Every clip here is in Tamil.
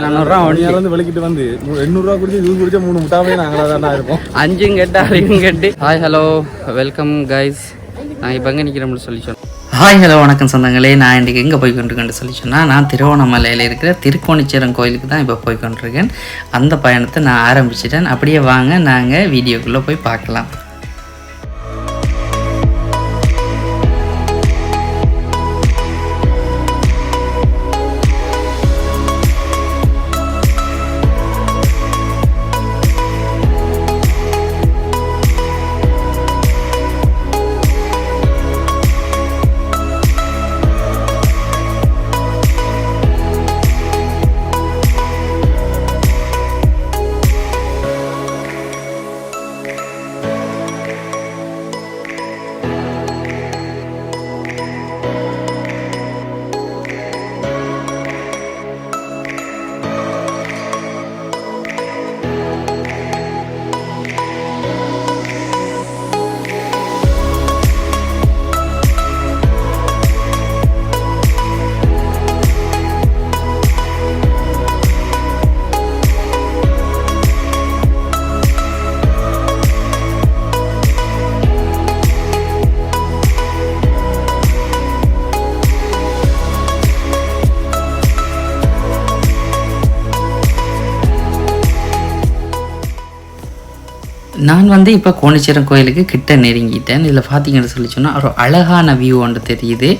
நானூறுரூவா ஒன்று வந்து வெளிக்கிட்டு வந்து எண்ணூறுரூவா குடிச்சு ஜூஸ் குடிச்சா மூணு முட்டாவே நாங்களாக தான் இருப்போம். அஞ்சும் கெட்டு ஆறையும் கெட்டு. ஹாய் ஹலோ வெல்கம் கைஸ் நான் இப்போ எங்கே நிற்கிறோம்னு சொல்லி சொன்னேன் ஹாய் ஹலோ வணக்கம் சொந்தங்களே. நான் இன்றைக்கி எங்கே போய் கொண்டிருக்கேன்னு சொல்லி சொன்னால் நான் திருவோணமலையில் இருக்கிற திருக்கோணிச்சேரம் கோயிலுக்கு தான் இப்போ போய் கொண்டிருக்கேன். அந்த பயணத்தை நான் ஆரம்பிச்சிட்டேன். அப்படியே வாங்க நாங்கள் வீடியோக்குள்ளே போய் பார்க்கலாம். நான் வந்து இப்போ கோணிச்சேரம் கோயிலுக்கு கிட்ட நெருங்கிட்டேன். இதில் பார்த்தீங்கன்னு சொல்லி சொன்னால் ஒரு அழகான வியூ ஒன்று தெரியுது.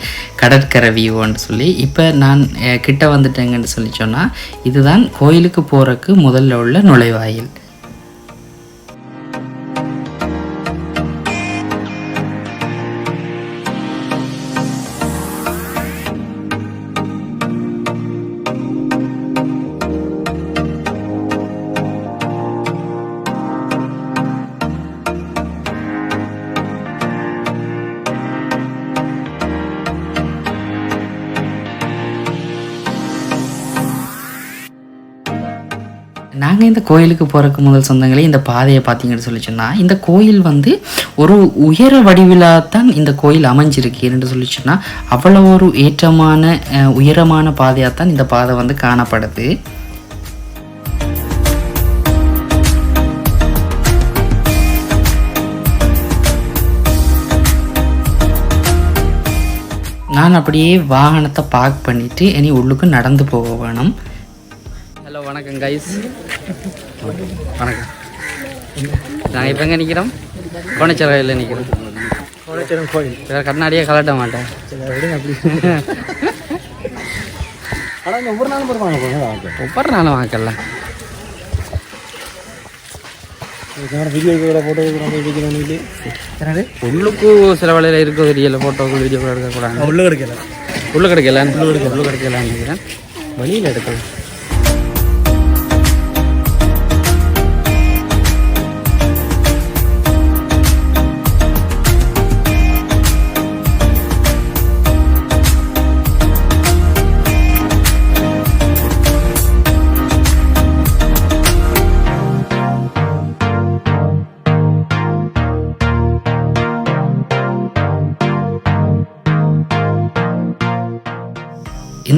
கடற்கரை வியூ ஒன்று சொல்லி. இப்போ நான் கிட்ட வந்துட்டேங்கன்னு சொல்லி சொன்னால் இதுதான் கோயிலுக்கு போகிறக்கு முதல்ல உள்ள நுழைவாயில். நாங்கள் இந்த கோயிலுக்கு போகிறக்கு முதல் சொந்தங்களே இந்த பாதையை பார்த்தீங்கன்னு சொல்லி சொன்னால் இந்த கோயில் வந்து ஒரு உயர வடிவிலாதான் இந்த கோயில் அமைஞ்சிருக்கு என்று சொல்லி சொன்னால் அவ்வளோ ஒரு ஏற்றமான அஹ், உயரமான பாதையாக தான் இந்த பாதை வந்து காணப்படுது. நான் அப்படியே வாகனத்தை பார்க் பண்ணிவிட்டு இனி உள்ளுக்கு நடந்து போக வேணும். ஹலோ வணக்கம் கைஸ் வணக்கம் நாங்கள் இப்போ எங்கே நிற்கிறோம் கோணச்சரவையில் நிற்கிறோம் கோடச்சேரம் கோயில். வேறு கண்ணாடியே கலட்ட மாட்டேன். ஆனால் ஒவ்வொரு நாளும் ஒவ்வொரு நாளும் என்னது? உள்ளுக்கு சில வேலையில் இருக்க தெரியல ஃபோட்டோக்கள் வீடியோ கூட எடுக்கக்கூடாது. உள்ள கிடைக்கல. உள்ளு கிடைக்கல. உள்ளு கிடைக்கல நினைக்கிறேன். வெளியில் எடுக்கலாம்.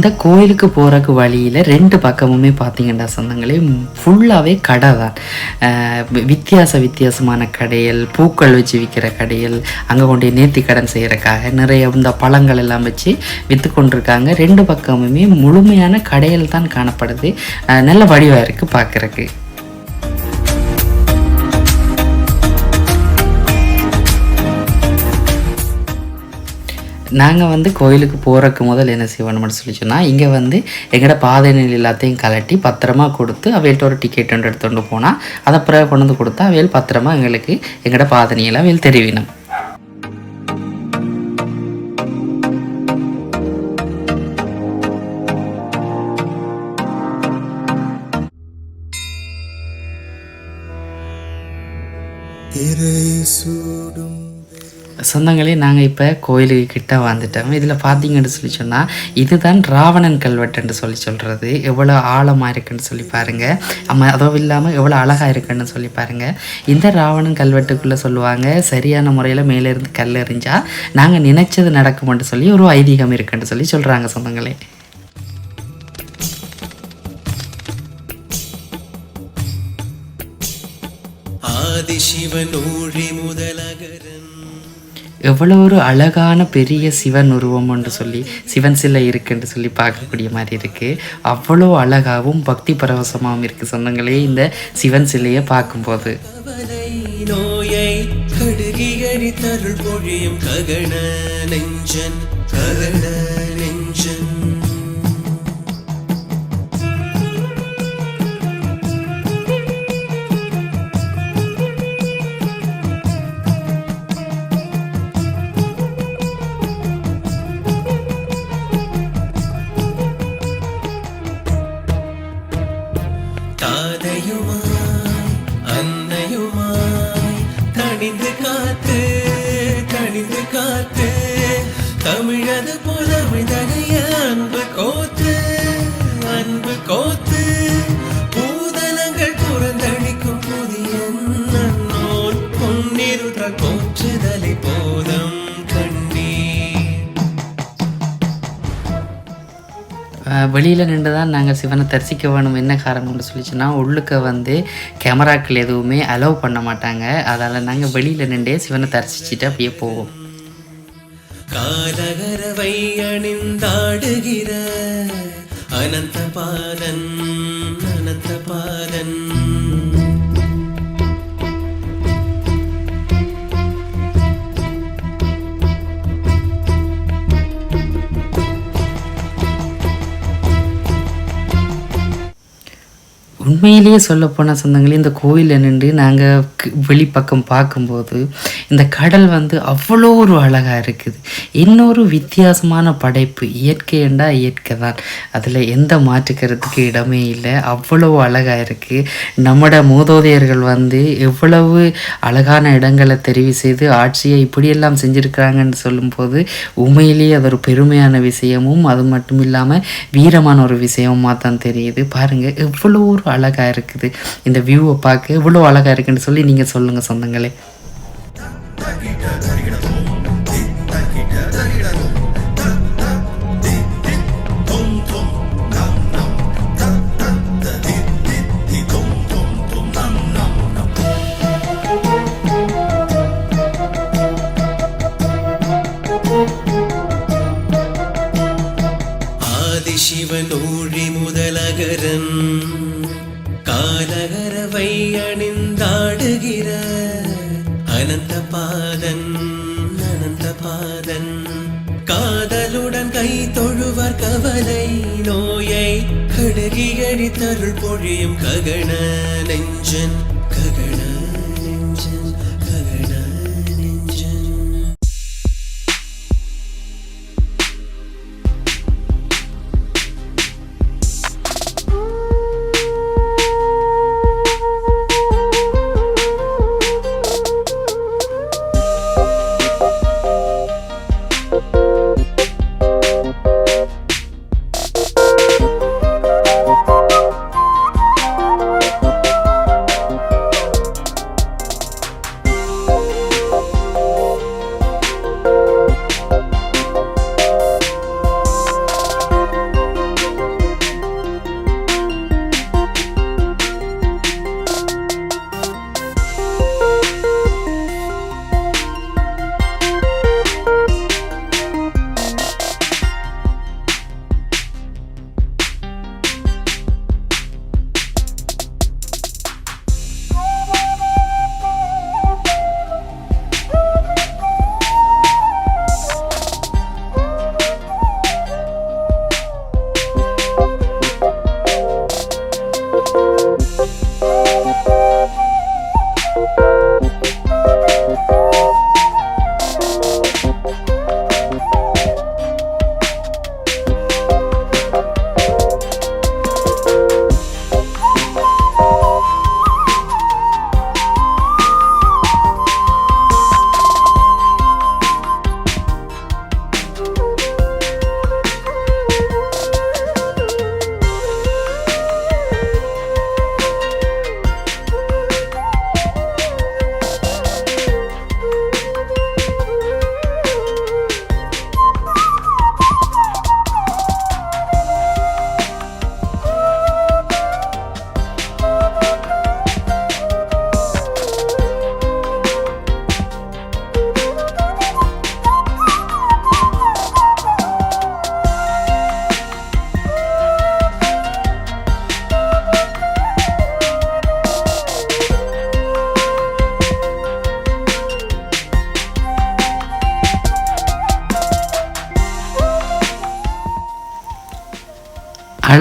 இந்த கோயிலுக்கு போகிறக்கு வழியில் ரெண்டு பக்கமுமே பார்த்தீங்கன்னா சொந்தங்களே ஃபுல்லாகவே கடை தான். வித்தியாச வித்தியாசமான கடைகள் பூக்கள் வச்சு விற்கிற கடைகள் அங்கே கொண்டு நேர்த்தி கடன் செய்கிறக்காக நிறைய இந்த பழங்கள் எல்லாம் வச்சு விற்று கொண்டிருக்காங்க. ரெண்டு பக்கமுமே முழுமையான கடைகள் தான் காணப்படுது. நல்ல வடிவாக இருக்குது பார்க்குறக்கு நாங்கள் வந்து கோயிலுக்கு போகிறக்கு முதல் என்ன செய்வோம்னு சொல்லி சொன்னால் இங்கே வந்து எங்களோட பாதை நெல் எல்லாத்தையும் கலட்டி பத்திரமா கொடுத்து அவையில்ட்ட ஒரு டிக்கெட் ஒன்று எடுத்துகிட்டு போனால் அதை பிறகு கொண்டு வந்து கொடுத்தா அவையில் பத்திரமா எங்களுக்கு எங்களோட பாதனையெல்லாம் அவையில் தெரிவினம் சொந்தங்களே நாங்கள் இப்போ கோயிலுக்கு கிட்ட வந்துட்டோம். இதில் பார்த்தீங்கன்னு சொல்லி சொன்னால் இதுதான் ராவணன் கல்வெட்டுன்னு சொல்லி சொல்கிறது எவ்வளோ ஆழமாக இருக்குன்னு சொல்லி பாருங்கள் அம்மா அதுவும் இல்லாமல் எவ்வளோ அழகாக இருக்குன்னு சொல்லி பாருங்கள் இந்த ராவணன் கல்வெட்டுக்குள்ளே சொல்லுவாங்க சரியான முறையில் மேலேருந்து கல் எறிஞ்சால் நாங்கள் நினைச்சது நடக்கும்னு சொல்லி ஒரு ஐதீகம் இருக்குன்னு சொல்லி சொல்கிறாங்க சொந்தங்களே. ஆதிசிவன் ஊழி முதலகர எவ்வளோ ஒரு அழகான பெரிய சிவன் உருவம் என்று சொல்லி சிவன் சிலை இருக்குன்னு சொல்லி பார்க்கக்கூடிய மாதிரி இருக்குது அவ்வளோ அழகாகவும் பக்தி பரவசமாகவும் இருக்குது சொந்தங்களே இந்த சிவன் சிலையை பார்க்கும்போது. நோயை கடுகி அடித்தருள் பொழியும் ககன நெஞ்சன் ககன வெளியில் நின்று தான் நாங்கள் சிவனை தரிசிக்க வேணும் என்ன காரணம்னு சொல்லிச்சுன்னா உள்ளுக்க வந்து கேமராக்கள் எதுவுமே அலோவ் பண்ண மாட்டாங்க. அதால் நாங்கள் வெளியில் நின்றே சிவனை தரிசிச்சுட்டு அப்படியே போவோம். காலகரவை அணிந்தாடுகிற அனந்த பாதன் உண்மையிலேயே சொல்லப்போன சொந்தங்களே இந்த கோயிலில் நின்று நாங்கள் வெளிப்பக்கம் பார்க்கும்போது இந்த கடல் வந்து அவ்வளோ ஒரு அழகாக இருக்குது. இன்னொரு வித்தியாசமான படைப்பு இயற்கை இயற்கை தான். அதில் எந்த மாற்றுக்கிறதுக்கு இடமே இல்லை. அவ்வளோ அழகாக இருக்குது நம்மட மூதோதையர்கள் வந்து எவ்வளவு அழகான இடங்களை தெரிவு செய்து ஆட்சியை இப்படியெல்லாம் செஞ்சுருக்கிறாங்கன்னு சொல்லும்போது உண்மையிலேயே அது ஒரு பெருமையான விஷயமும் அது மட்டும் இல்லாமல் வீரமான ஒரு விஷயமாக தான் தெரியுது. பாருங்கள் எவ்வளோ ஒரு அழகாக இருக்குது. இந்த வியூவை பார்க்க இவ்வளோ அழகாக இருக்குன்னு சொல்லி நீங்கள் சொல்லுங்கள் சொந்தங்களே. ஆதிசிவன் ஊழி முதலகரன். காலகரவை அணிந்தாடுகிற அனந்த பாதன் அனந்த பாதன். காதலுடன் கை தொழுவார் கவலை நோயை கடுகி தருள் பொழியும் ககன நெஞ்சன்.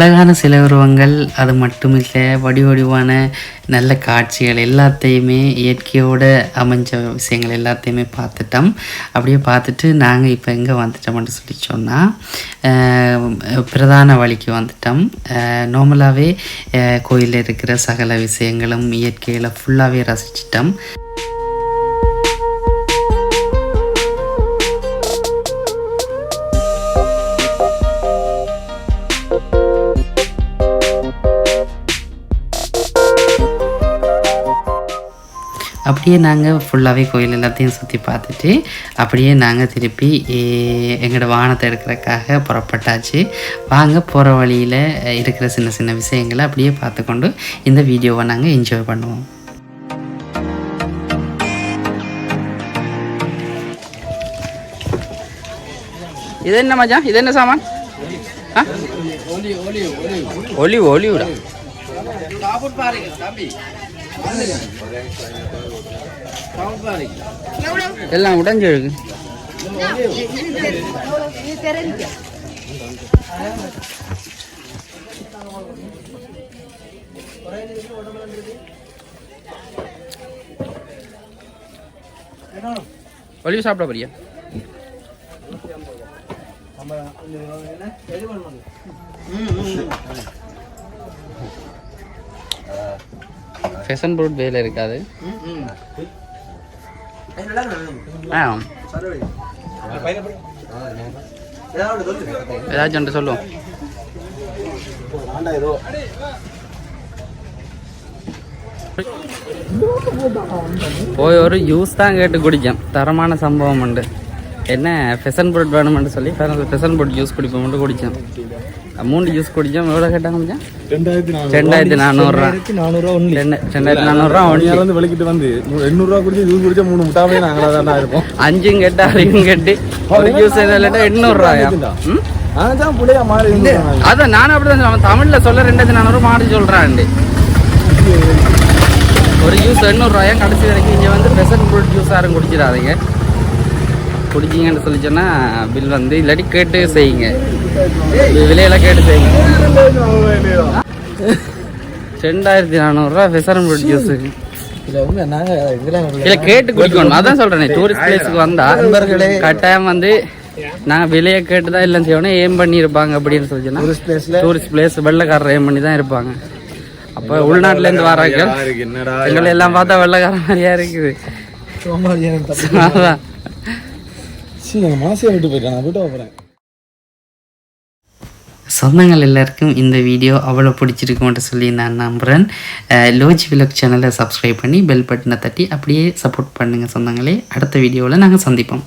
அழகான சில உருவங்கள் அது மட்டும் இல்லை வடி வடிவான நல்ல காட்சிகள் எல்லாத்தையுமே இயற்கையோடு அமைஞ்ச விஷயங்கள் எல்லாத்தையுமே பார்த்துட்டோம். அப்படியே பார்த்துட்டு நாங்கள் இப்போ எங்கே வந்துட்டோம்னு சொல்லி சொன்னால் பிரதான வழிக்கு வந்துட்டோம். நார்மலாகவே கோயிலில் இருக்கிற சகல விஷயங்களும் இயற்கையில் ஃபுல்லாகவே ரசிச்சிட்டோம். அப்படியே நாங்கள் ஃபுல்லாகவே கோயில் எல்லாத்தையும் சுற்றி பார்த்துட்டு அப்படியே நாங்கள் திருப்பி எங்களோட வாகனத்தை எடுக்கிறதுக்காக புறப்பட்டாச்சு. வாங்க போகிற வழியில் இருக்கிற சின்ன சின்ன விஷயங்களை அப்படியே பார்த்துக்கொண்டு இந்த வீடியோவை நாங்கள் என்ஜாய் பண்ணுவோம். இது என்ன மச்சான்? இது என்ன சாமான்? ஒலி ஒலி விட எல்லாம் உடஞ்சு இருக்கு ஒலிவு சாப்பிட போறியா? ஃபெஷன் ப்ரூட் வேலை இருக்காது. ஆ. ஏதாச்சும் ஒன்று சொல்லுவோம் போய் ஒரு ஜூஸ் தான் கேட்டு குடிக்கும் தரமான சம்பவம் உண்டு. என்ன ஃபெசன் ப்ரூட் வேணுமென்று சொல்லி ஃபெசன் ப்ரூட் ஜூஸ் குடிப்போம்னு குடித்தேன் மூணு ஜூஸ் குடித்தோம் எவ்வளோ கேட்டாங்க மச்சான்? ரெண்டாயிரத்தி நானூறு. ரெண்டாயிரத்தி நானூறுரூவா ரெண்டாயிரத்தி நானூறுரூவா ரெண்டாயிரத்தி ஒன்று வந்து விளக்கிட்டு வந்து எண்ணூறுரூவா குடிச்சு ஜூஸ் குடிச்சா மூணு முட்டாவே நாங்களாக தான் இருப்போம். அஞ்சும் கெட்டு அரையும் கெட்டு ஒரு ஜூஸ் என்ன இல்லாட்டா எண்ணூறுரூவாயா அதான் புள்ளையா மாறி. அதான் நானும் அப்படி தான் அவன் தமிழில் சொல்ல ரெண்டாயிரத்தி நானூறு மாறி சொல்கிறான்டி ஒரு ஜூஸ் எண்ணூறுரூவாயா கடைசி வரைக்கும் இங்கே வந்து பெசன் ஃப்ரூட் ஜூஸ் யாரும் குடிச்சிடாதீங்க. குடிச்சிங்கன்னு சொல்லி சொன்னால் பில் வந்து இல்லாட்டி கேட்டு செய்யுங்க. விலையெல்லாம் கேட்டு செய்யுங்க. ரெண்டாயிரத்தி நானூறுரூவா பெசன் ஃப்ரூட் ஜூஸுக்கு இல்ல கேட்டு குடிக்கணும். அதான் சொல்றேன் டூரிஸ்ட் பிளேஸ்க்கு வந்தா. கட்டாயம் வந்து நாங்க விலையை கேட்டு தான் எல்லாம் செய்யணும். ஏம் பண்ணி இருப்பாங்க அப்படின்னு சொல்லி சொன்னா tourist place ல? டூரிஸ்ட் பிளேஸ் வெள்ளைக்காரர் ஏம் பண்ணி தான் இருப்பாங்க. அப்ப உள்நாட்டுல இருந்து வராங்க எங்களை எல்லாம் பார்த்தா வெள்ளைக்கார மாதிரியா இருக்குது. அதான். சீ எங்க மாசியை விட்டு போயிட்டேன் நான் விட்டு போகிறேன் சொந்தங்கள் எல்லாருக்கும் இந்த வீடியோ அவ்வளோ பிடிச்சிருக்கும்ட்டு சொல்லி நான் நம்புகிறேன் லோஜி விலக் சேனலை சப்ஸ்கிரைப் பண்ணி பெல் பட்டனை தட்டி அப்படியே சப்போர்ட் பண்ணுங்கள் சொந்தங்களே. அடுத்த வீடியோவில் நாங்கள் சந்திப்போம்.